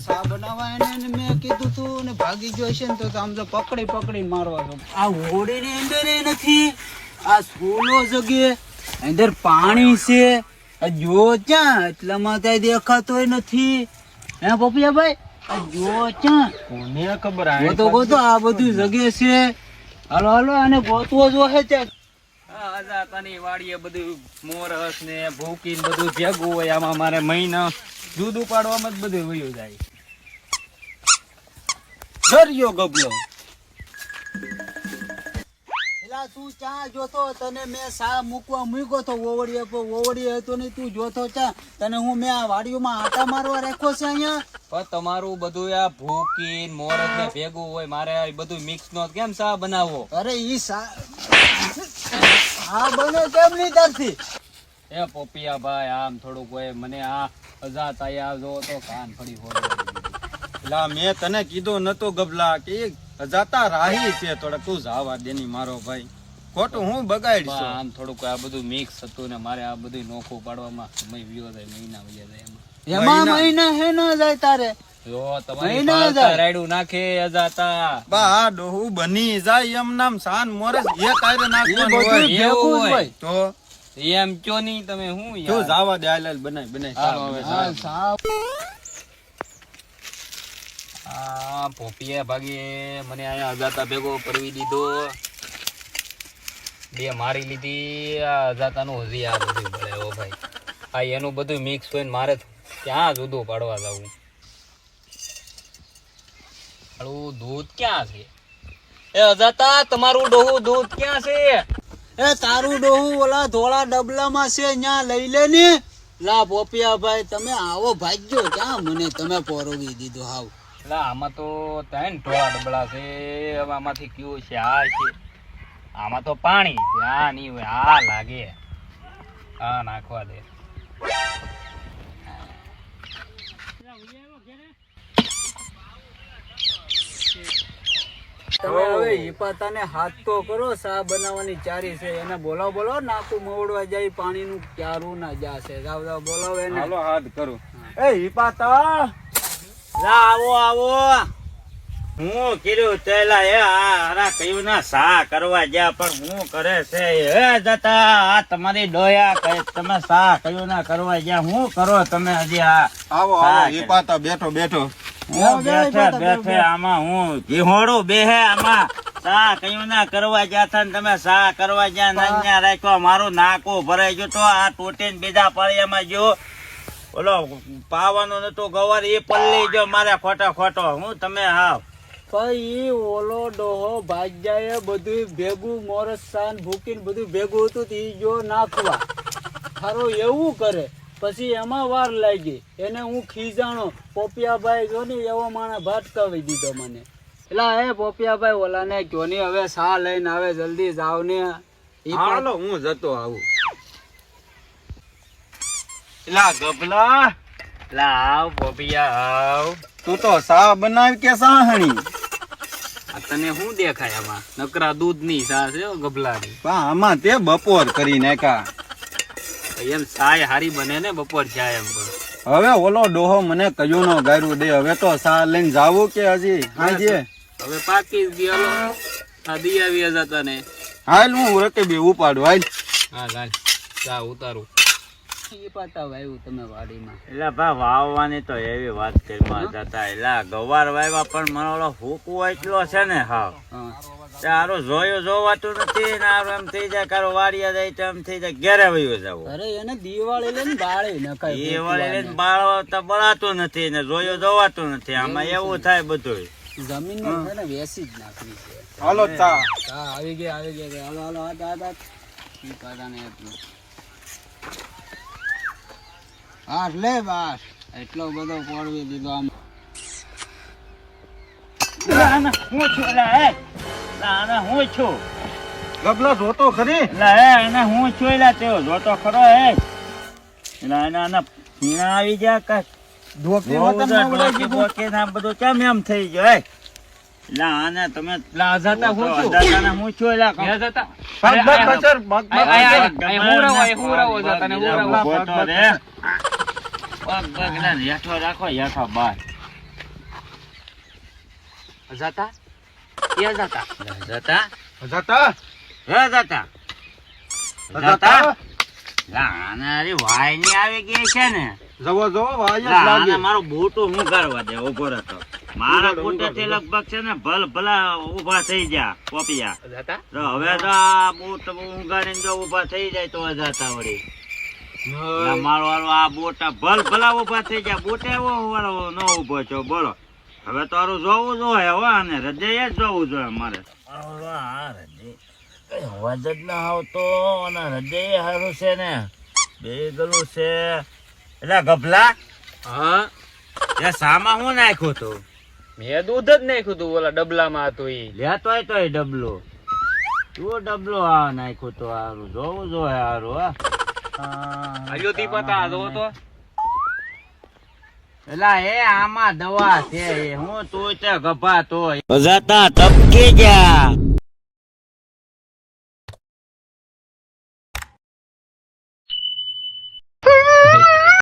સા બનાવવા એને મેં કીધું તું ને ભાગી ગયો છે ને તો તો આમ તો પકડી પકડીને મારવા આ હોડીની અંદર એ નથી આ સોલો જગે અંદર પાણી છે. જો ચા એટલામાં કઈ દેખાતોય નથી. હે પપિયાભાઈ જો ચા કોને ખબર? ગોતો ગોતો આ બધું જગે છે. હાલો હાલો આને ગોતવો જો હે ત્યાં તની વાડીએ બધું મોરસ ને ભૂકી ને બધું ભેગું હોય. આમાં મારે મહિના દૂધ ઉપાડવામાં જ બધું વયું જાય. દરિયો ગબલો. તું ચા જોતો તને મેં સા મૂકવા મૂક્યો તો ઓવડીએ ઓવડીએ હતો નહીં તું જોતો ચા. તને હું મેં આ વાડીઓમાં આટા મારવા રાખ્યો છે અહીંયા? પણ તમારું બધું આ ભૂકી મોરત ને ભેગું હોય મારે આ બધું મિક્સ નો કેમ સા બનાવો અરે ઈ સા હા બને કેમ નહીં તારથી? એ પોપિયા ભાઈ આમ થોડુંક હોય મને આ અજાત આયા જો તો કાન ફડી ફોડી લા મેં તને કીધો નતો ગબલા કે એ જાતા રાહી છે થોડા તું જાવા દેની મારો ભાઈ. ખોટું હું બગાડીશ આમ થોડુંક આ બધું મિક્સ હતું ને મારે આ બધું નોખું પાડવામાં સમય વ્યો જાય મહિના વયા જાય એમાં. એમાં મહિના? હે ન જાય તારે? જો તમારી. રાયડું નાખે અજાતા. બા ડોહું બની જાય એમ નામ સાન મોરસ એ તારે એ નાખવાનું. હોય. તો? એમ કયો નહીં તમે હું યાર? જાવા દે હાલ બનાય બનાય હા આ પોપીએ ભાગી મને અહીંયા અજાતા ભેગો પરવી દીધો. બે મારી લીધી આ અજાતાનું હજી આ બધું ભલે ઓ ભાઈ. આ એનું બધું મિક્સ હોય ને મારે ક્યાં જુદું પાડવા જવું? દૂધ ક્યાં છે? એ અજાતા તમારું ડોહું દૂધ ક્યાં છે? એ તારું ડોહું ઓલા ધોળા ડબલામાં છે ત્યાં લઈ લે ને. લા પોપિયા ભાઈ, તમે આવો ભાગ્યો. ક્યાં મને તમે પોરવી દીધો હાવ. એટલે આમાં તો ત્રણ ઢોળા ડબલા છે, હવે આમાંથી કયું છે આ છે. આમાં તો પાણી છે, આ નહીં હોય, આ લાગે. આ નાખવા દે. તમે હવે હિપાતાને હાથ તો કરો સા બનાવવાની ચારી છે એને બોલાવો બોલો નાકું મવડવા જાય પાણીનું ક્યારું ના જાશે. જાવ જાવ બોલાવો એને. હાલો હાથ કરું. એ હિપાતા લા આવો આવો. હું કર્યું તેલા એ આ હરા કયું ના સા કરવા ગયા પણ હું કરે છે હે જતા આ તમારી ડોયા કહે તમે સા કયું ના કરવા ગયા હું કરો તમે હજી આ આવો હા, આવો હિપાતા બેઠો બેઠો. બેઠે બેઠે આમાં હું ઘીહોડું બેહે આમાં સા કયું ના કરવા હતા ને તમે સા કરવા ગયા નાન્યા રાખ્યો મારું નાકો ભરાઈ ગયું તો આ તૂટીને બીજા પાળિયામાં જો ઓલો પાવાનો નતો ગવાર એ પલ્લી જો મારે ખોટો ખોટો. હું તમે આવ ભાઈ ઓલો ડોહો ભાગ્યાએ બધું ભેગું મોરસાન ભૂકીને બધું ભેગું હતું તે ઈ જો નાખવા. ખરો એવું કરે. પછી એમાં વાર લાગી. એને હું ખીજાણો. પોપિયાભાઈ જો ને એવો માણે ભટકાવી દીધો મને. એટલે એ પોપિયાભાઈ ઓલાને કયો ને હવે સા લઈને આવે જલ્દી જાવ ને. હાલો હું જતો આવું. લા ગબલા લા આવ પોપિયા આવ. તું તો સા બનાવી કે સાહણી? તને શું દેખાય આમાં? નકરા દૂધની સા છે હો ગભલાની. આમાં તે બપોર કરી નાખ્યા એમ સાય હારી બને ને બપોર જાય એમ હવે ઓલો ડોહો મને કયું નો ગાયરું દે હવે તો સા લઈને જાવું કે હજી? હાજી હવે પાકી જ ગયા આ દી આવી જતા ને હાલ હું રકેબી ઉપાડું હાલ. હા ગાલ ચા ઉતારું. ઈ પાતા વાવ્યું તમે વાડીમાં. એટલે ભા વાવવાની તો એવી વાત કરી માં જતા એટલે ગવાર વાવ્યા પણ મને ઓલો ફૂકવો એટલો છે ને હા. તારું જોયો જોવાતું નથી ને આરું એમ થઈ જાય કારો વાડિયા જાય તો એમ થઈ જાય ઘેરે વયું જવું. અરે એને દિવાળી લઈને બાળી નખાય દિવાળી બાળવા તો બળાતું નથી ને જોયો જોવાતું નથી આમાં એવું થાય બધું જમીન ને વેસી જ નાખવી છે. હાલો ચા. આવી ગયા આવી ગયા હાલો હાલો હાથ હાથ હાથ. એટલું લે બાસ એટલો બધો પડવી દીધો આમ હું છું એટલે હે હું છું ગબલા જોતો ખરી એટલે એને હું છું એટલે તેઓ જોતો ખરો હે એટલે એને આને પીણા આવી ગયા કે ધોકી બહુ વતન બધા માં ઉડાઈ ડોકી દીધું. બોકી ને આ બધું કેમ એમ થઈ જાય હે આને તમે હું છું હું છું પગ પગ પછર, પગ પગ જતા ને. પગ પગ ને હેઠો રાખો હેઠો બાર. અજાતા? એ અજાતા? જતા જતા હે જતા જતા લા, વાયની આવી ગઈ છે ને. જવો જવો વાય લાગે. આને મારું હું કરવા દે ઊભો રહેતો. મારા ઉગાડો, બૂટેથી લગભગ છે ને ભલ ભલા ઊભા થઈ જા પોપિયા. હવે તો આ બૂટ ઉગાડીને જો ઊભા થઈ જાય તો જતા વળી. મારો વાળો આ બોટા ભલ ભલા ઊભા થઈ ગયા. બૂટે એવો વાળો ન ઊભો છો બોલો. હવે તો જોવું જોઈએ હો અને હૃદય જ જોવું જોઈએ મારે. આ હૃદય. કઈ અવાજ જ ના આવતો અને હૃદય સારું છે ને. બે ગલું છે. એટલે ગભલા? હા. એ સામા હું નાખ્યું તું? મેં દૂધ જ નાખ્યું તું ઓલા ડબલામાં હતું લેતો લેતોય તોય ડબલો. તું ડબલો આ નાખ્યું તો હારું. જોવું જોઈએ હારું હા. તી પતા જો તો. એલા એ આમાં દવા છે હું તું તે ગભા તો જતા ટપકી જા